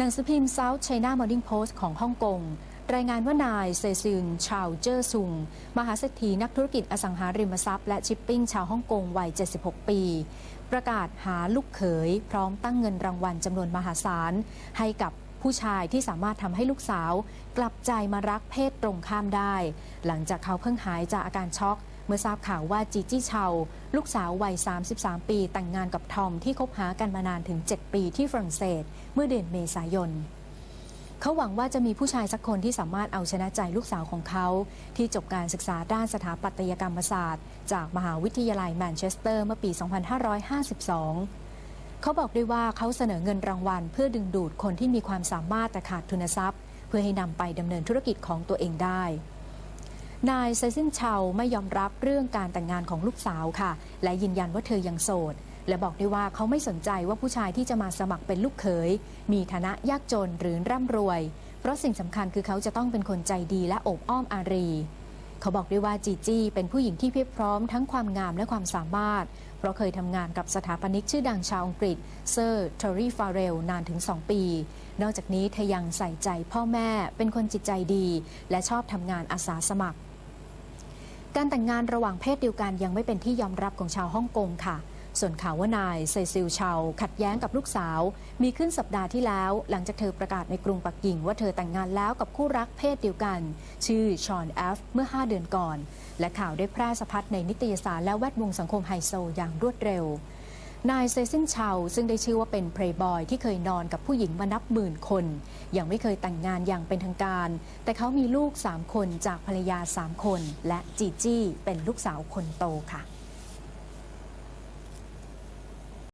หนังสือพิมพ์ South China Morning Post ของฮ่องกง รายงานว่านายเซซินชาวเจอซุง มหาเศรษฐีนักธุรกิจอสังหาริมทรัพย์และชิปปิ้งชาวฮ่องกงวัย 76 ปี ประกาศหาลูกเขย พร้อมตั้งเงินรางวัลจำนวนมหาศาล ให้กับผู้ชายที่สามารถทำให้ลูกสาว กลับใจมารักเพศตรงข้ามได้ หลังจากเขาเพิ่งหายจากอาการช็อก เมื่อทราบข่าวว่าจีจี้เชาลูกสาววัย 33 ปี แต่งงานกับทอมที่คบหากันมานานถึง 7 ปีที่ฝรั่งเศส เมื่อเดือนเมษายน เขาหวังว่าจะมีผู้ชายสักคนที่สามารถเอาชนะใจลูกสาวของเขา ที่จบการศึกษาด้านสถาปัตยกรรมศาสตร์ จากมหาวิทยาลัยแมนเชสเตอร์เมื่อปี 2552เขาบอกด้วยว่าเขาเสนอเงินรางวัล เพื่อดึงดูดคนที่มีความสามารถแต่ขาดทุนทรัพย์ เพื่อให้นำไปดำเนินธุรกิจของตัวเองได้ นายไซซินเชาไม่ยอมรับเรื่องการแต่งงานของลูกสาวค่ะ และยืนยันว่าเธอยังโสด และบอกด้วยว่าเขาไม่สนใจว่าผู้ชายที่จะมาสมัครเป็นลูกเขย มีฐานะยากจนหรือร่ำรวย เพราะสิ่งสำคัญคือเขาจะต้องเป็นคนใจดีและอบอ้อมอารี เขาบอกด้วยว่าจีจี้เป็นผู้หญิงที่เพียบพร้อมทั้งความงามและความสามารถ เพราะเคยทำงานกับสถาปนิกชื่อดังชาวอังกฤษเซอร์เทอรี่ฟาเรลนานถึง 2 ปี นอกจากนี้เธอยังใส่ใจพ่อแม่เป็นคนจิตใจดี และชอบทำงานอาสาสมัคร การแต่งงานระหว่างเพศเดียวกันยังไม่เป็นที่ยอมรับของชาวฮ่องกงค่ะ ส่วนข่าวว่านายเซซิลเชาขัดแย้งกับลูกสาว มีขึ้นสัปดาห์ที่แล้ว หลังจากเธอประกาศในกรุงปักกิ่ง ว่าเธอแต่งงานแล้วกับคู่รักเพศเดียวกัน ชื่อชอนแอฟเมื่อ 5 เดือนก่อน และข่าวได้แพร่สะพัดในนิตยสารและแวดวงสังคมไฮโซอย่างรวดเร็วนายเซซินเชาซึ่งได้ชื่อว่าเป็นเพลย์บอยที่เคยนอนกับผู้หญิงมานับหมื่นคน ยังไม่เคยแต่งงานอย่างเป็นทางการ แต่เขามีลูก 3 คนจากภรรยา 3 คน และจีจี้เป็นลูกสาวคนโตค่ะ